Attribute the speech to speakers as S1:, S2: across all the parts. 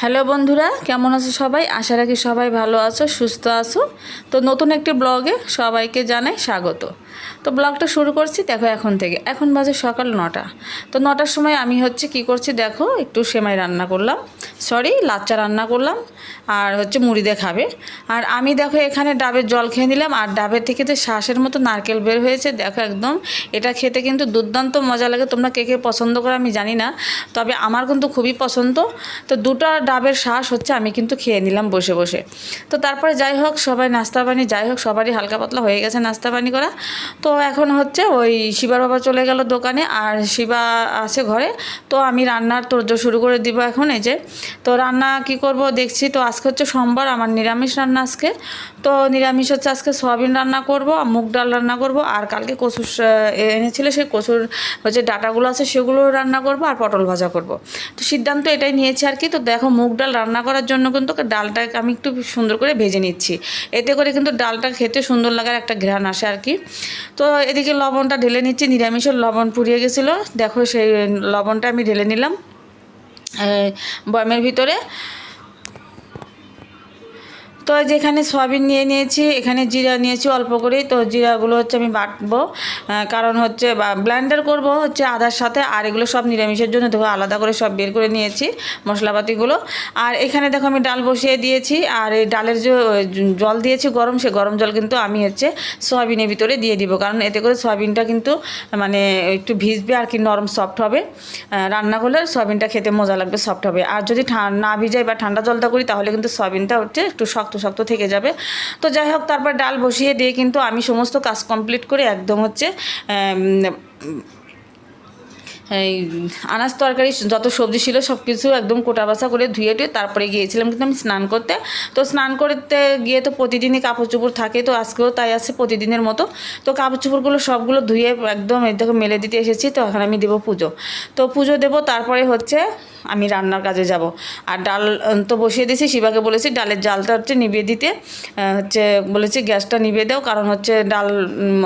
S1: Hello বন্ধুরা, কেমন আছো সবাই? আশা রাখি সবাই ভালো আছো, সুস্থ আছো। তো নতুন একটি ব্লগে সবাইকে জানাই স্বাগত। তো ব্লগটা শুরু করছি, দেখো এখন থেকে। এখন বাজে সকাল নটা। তো নটার সময় আমি হচ্ছে কি করছি, দেখো, একটু সেমাই রান্না করলাম। সরি লাচ্চা রান্না করলাম, আর হচ্ছে মুড়ি দিয়ে খাবে। আর আমি দেখো এখানে ডাবের জল খেয়ে নিলাম, আর ডাবের থেকে যে শ্বাসের মতো নারকেল বের হয়েছে, দেখো একদম, এটা খেতে কিন্তু দুর্দান্ত মজা লাগে। তোমরা কে কে পছন্দ করো আমি জানি না, তবে আমার কিন্তু খুবই পছন্দ। তো দুটো ডাবের শ্বাস হচ্ছে আমি কিন্তু খেয়ে নিলাম বসে বসে। তো তারপরে যাই হোক, সবাই নাস্তা পানি যাই হোক, সবারই হালকা পাতলা হয়ে গেছে নাস্তা পানি করা। তো এখন হচ্ছে ওই শিবার বাবা চলে গেল দোকানে আর শিবা আছে ঘরে। তো আমি রান্নার তোরজো শুরু করে দিব এখন এই যে। তো রান্না কি করব দেখছি তো আজকে হচ্ছে সোমবার আমার নিরামিষ রান্না আজকে। তো নিরামিষ হচ্ছে আজকে সয়াবিন রান্না করব, আর মুগ ডাল রান্না করব, আর কালকে কচুর এনেছিল সেই কচুর হচ্ছে ডাটাগুলো আছে সেগুলো রান্না করব আর পটল ভাজা করব। তো সিদ্ধান্ত এটাই নিয়েছি আর কি। তো দেখো মুগ ডাল রান্না করার জন্য কিন্তু ডালটাকে আমি একটু সুন্দর করে ভেজে নিচ্ছি। এতে করে কিন্তু ডালটা খেতে সুন্দর লাগার একটা ঘ্রাণ আসে আর কি। তো এদিকে লবণটা ঢেলে নিচ্ছি, নিরামিষের লবণ পুড়িয়ে গেছিল। দেখো সেই লবণটা আমি ঢেলে নিলাম বয়মের ভিতরে। তো যেখানে সয়াবিন নিয়ে নিয়েছি, এখানে জিরা নিয়েছি অল্প করে তো জিরাগুলো হচ্ছে আমি বাটবো। কারণ হচ্ছে ব্লেন্ডার করব হচ্ছে আদার সাথে, আর এগুলো সব নিরামিষের জন্য। দেখো, আলাদা করে সব বের করে নিয়েছি মশলাপাতিগুলো। আর এখানে দেখো, আমি ডাল বসিয়ে দিয়েছি। আর এই ডালের যে জল দিয়েছি গরম, সে গরম জল কিন্তু আমি হচ্ছে সয়াবিনের ভিতরে দিয়ে দিব। কারণ এতে করে সয়াবিনটা কিন্তু মানে একটু ভিজবে আর কি নরম সফট হবে। রান্না করলে সয়াবিনটা খেতে মজা লাগবে সফট হবে। আর যদি না ভিজাই বা ঠান্ডা জলটা করি, তাহলে কিন্তু সয়াবিনটা হচ্ছে একটু শক্ত শক্ত শক্ত থেকে যাবে। তো যাই হোক, তারপর ডাল বসিয়ে দিয়ে কিন্তু আমি সমস্ত কাজ কমপ্লিট করে একদম হচ্ছে আনাজ তরকারি, যত সবজি ছিল সব কিছু একদম কোটা বাছা করে ধুয়ে টুয়ে তারপরে গিয়েছিলাম কিন্তু আমি স্নান করতে। তো স্নান করতে গিয়ে তো প্রতিদিনই কাপড় চোপড় থাকে, তো আজকেও তাই আছে প্রতিদিনের মতো। তো কাপড় চোপড়গুলো সবগুলো ধুয়ে একদম এই দেখো মেলে দিতে এসেছি, তো এখন আমি দেবো পুজো। তো পুজো দেবো, তারপরে হচ্ছে আমি রান্নার কাজে যাব। আর ডাল তো বসিয়ে দিয়েছি, শিবাকে বলেছি ডালের জালটা হচ্ছে নিভিয়ে দিতে। হচ্ছে বলেছি গ্যাসটা নিভিয়ে দাও, কারণ হচ্ছে ডাল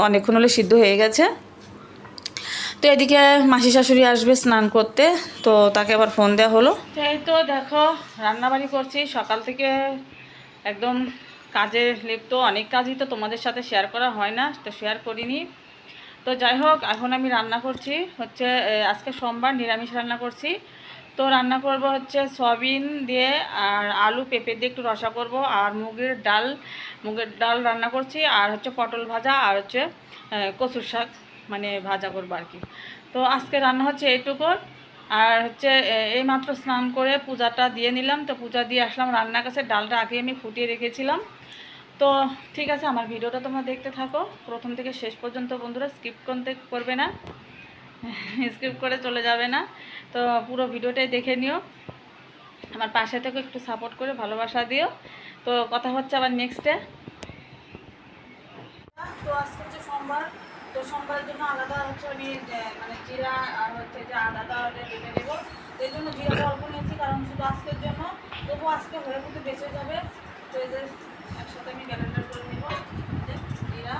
S1: অনেকক্ষণ হলে সিদ্ধ হয়ে গেছে। তো এদিকে মাসি শাশুড়ি আসবে স্নান করতে, তো তাকে আবার ফোন দেওয়া হলো। এই তো দেখো, রান্নাবাড়ি করছি। সকাল থেকে একদম কাজে লিপ্ত, অনেক কাজই তো তোমাদের সাথে শেয়ার করা হয় না, তো শেয়ার করিনি। তো যাই হোক, এখন আমি রান্না করছি। হচ্ছে আজকে সোমবার নিরামিষ রান্না করছি। তো রান্না করব হচ্ছে সয়াবিন দিয়ে আর আলু পেঁপে দিয়ে একটু রসা করব আর মুগের ডাল। মুগের ডাল রান্না করছি আর হচ্ছে পটল ভাজা আর হচ্ছে কচুর শাক। মানে ভাজা করব আর কি। তো আজকে রান্না হচ্ছে এইটুকু আর হচ্ছে, এ- এইমাত্র স্নান করে পূজাটা দিয়ে নিলাম। তো পূজা দিয়ে আসলাম, রান্নার কাছে ডালটা আগে আমি ফুটিয়ে রেখেছিলাম। তো ঠিক আছে, আমার ভিডিওটা তোমরা দেখতে থাকো। প্রথম থেকে শেষ পর্যন্ত বন্ধুরা স্কিপ করতে করবে না। স্কিপ করে চলে যাবে না। তো পুরো ভিডিওটাই দেখে নিও। আমার পাশে থেকে, একটু সাপোর্ট করে, ভালোবাসা দিও। তো কথা হচ্ছে আবার নেক্সটে তো আজকে হচ্ছে সোমবার। তো সোমবারের জন্য আলাদা হচ্ছে আমি মানে জিরা আর হচ্ছে যে বেটে নেব। তো এই জন্য জিরাটা অল্প নিয়েছি, কারণ শুধু আজকের জন্য। তবু আজকে হয়ে কিন্তু বেঁচে যাবে। তো একসাথে আমি ব্যালেন্ডার করে নেব। জিরা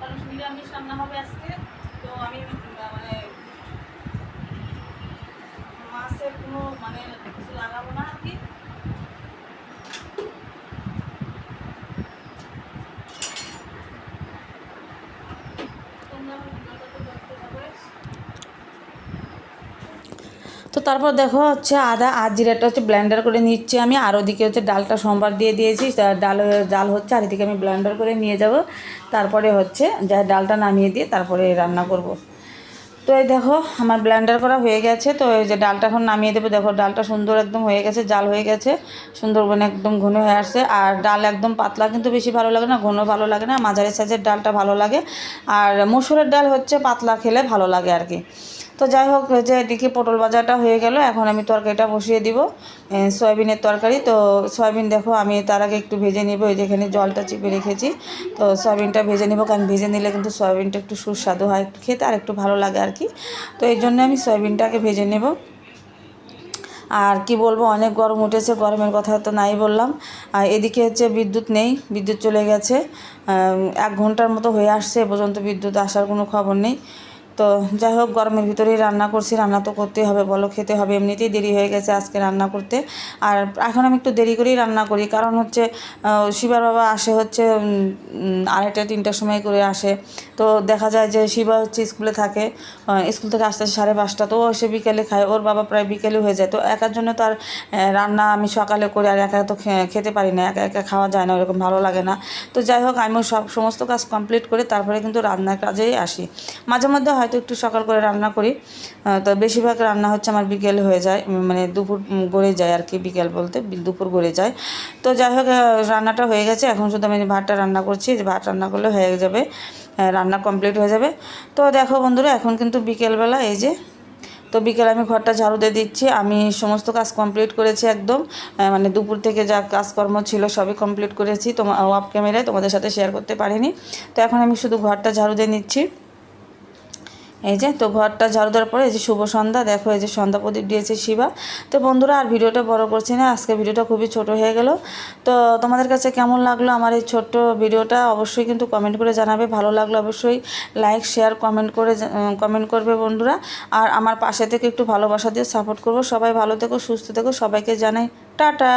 S1: কারণ নিরামিষ রান্না হবে আজকে। তো আমি মানে মাছের কোনো মানে কিছু লাগাবো না আর কি তোমরা আমার ভিডিওটা তো দেখতে থাকবে। তো তারপর দেখো হচ্ছে আদা আর জিরাটা হচ্ছে ব্লেন্ডার করে নিচ্ছি আমি। আর ওদিকে হচ্ছে ডালটা সোমবার দিয়ে দিয়েছি। ডাল ডাল হচ্ছে, আর এদিকে আমি ব্লেন্ডার করে নিয়ে যাব। তারপরে হচ্ছে যা ডালটা নামিয়ে দিয়ে তারপরে রান্না করব। তো এই দেখো, আমার ব্লেন্ডার করা হয়ে গেছে। তো এই যে ডালটা এখন নামিয়ে দেবো। দেখো, ডালটা সুন্দর একদম হয়ে গেছে, জাল হয়ে গেছে। সুন্দরবনে একদম ঘন হয়ে আসছে। আর ডাল একদম পাতলা, কিন্তু বেশি ভালো লাগে না, ঘন ভালো লাগে না। মাঝারি সাইজের ডালটা ভালো লাগে। আর মসুরের ডাল হচ্ছে পাতলা খেলে ভালো লাগে আর কি। তো যাই হোক যে এদিকে পটল ভাজাটা হয়ে গেল। এখন আমি তরকারিটা বসিয়ে দিব। সয়াবিনের তরকারি। তো সয়াবিন দেখো, আমি তার আগে একটু ভেজে নিব। এই যেখানে জলটা চিপে রেখেছি। তো সয়াবিনটা ভেজে নিব, কারণ ভেজে নিলে কিন্তু সয়াবিনটা একটু সুস্বাদু হয় একটু খেতে আর একটু ভালো লাগে আর কি। তো এই জন্য আমি সয়াবিনটাকে ভেজে নেব। আর কি বলব, অনেক গরম উঠেছে, গরমের কথা তো নাই বললাম। আর এদিকে হচ্ছে বিদ্যুৎ নেই, বিদ্যুৎ চলে গেছে। এক ঘণ্টার মতো হয়ে আসছে, এ পর্যন্ত বিদ্যুৎ আসার কোনো খবর নেই। তো যাই হোক, গরমের ভিতরেই রান্না করছি, রান্না তো করতেই হবে, বলো খেতে হবে। এমনিতেই দেরি হয়ে গেছে আজকে রান্না করতে। আর এখন আমি একটু দেরি করেই রান্না করি, কারণ হচ্ছে শিবার বাবা আসে হচ্ছে আড়াইটা, তিনটার সময় করে আসে। তো দেখা যায় যে শিবা হচ্ছে স্কুলে থাকে স্কুল থেকে আসতে সাড়ে পাঁচটা, তো এসে বিকেলে খায়, ওর বাবা প্রায় বিকেলে হয়ে যায়। তো একার জন্য তো আর রান্না আমি সকালে করে, আর একা তো খেতে পারি না, একা একা খাওয়া যায় না, ওরকম ভালো লাগে না। তো যাই হোক, আমিও সব সমস্ত কাজ কমপ্লিট করে তারপরে কিন্তু রান্নার কাজেই আসি। মাঝে মধ্যে হয়তো একটু সকাল করে রান্না করি। তো বেশিরভাগ রান্না হচ্ছে আমার বিকেল হয়ে যায় মানে দুপুর গড়ে যায় আর কি, বিকেল বলতে দুপুর গড়ে যায়। তো যাই হোক রান্নাটা হয়ে গেছে, এখন শুধু আমি ভাতটা রান্না করছি ভাত রান্না করলে হয়ে যাবে রান্না কমপ্লিট হয়ে যাবে। তো দেখো বন্ধুরা, এখন কিন্তু বিকেলবেলা এই যে, তো বিকেলে আমি ঘরটা ঝাড়ু দিয়ে দিচ্ছি, আমি সমস্ত কাজ কমপ্লিট করেছি একদম মানে দুপুর থেকে যা কাজকর্ম ছিল সবই কমপ্লিট করেছি তোমার অফ ক্যামেরায় তোমাদের সাথে শেয়ার করতে পারিনি। তো এখন আমি শুধু ঘরটা ঝাড়ু দিয়ে নিচ্ছি। এই যে, তো ঘরটা ঝাড়ু দেওয়ার পরে এই যে শুভ সন্ধ্যা, দেখো এই যে সন্ধ্যা প্রদীপ দিয়েছে শিবা। তো বন্ধুরা, আর ভিডিওটা বড় করছি না, আজকে ভিডিওটা খুবই ছোট হয়ে গেল। তো তোমাদের কাছে কেমন লাগল আমার এই ছোট্ট ভিডিওটা, অবশ্যই কিন্তু কমেন্ট করে জানাবে। ভালো লাগল অবশ্যই লাইক শেয়ার কমেন্ট করে কমেন্ট করবে বন্ধুরা। আর আমার পাশে থেকে একটু ভালোবাসা দিয়ে সাপোর্ট করব। সবাই ভালো থেকো, সুস্থ থেকো। সবাইকে জানাই, টাটা!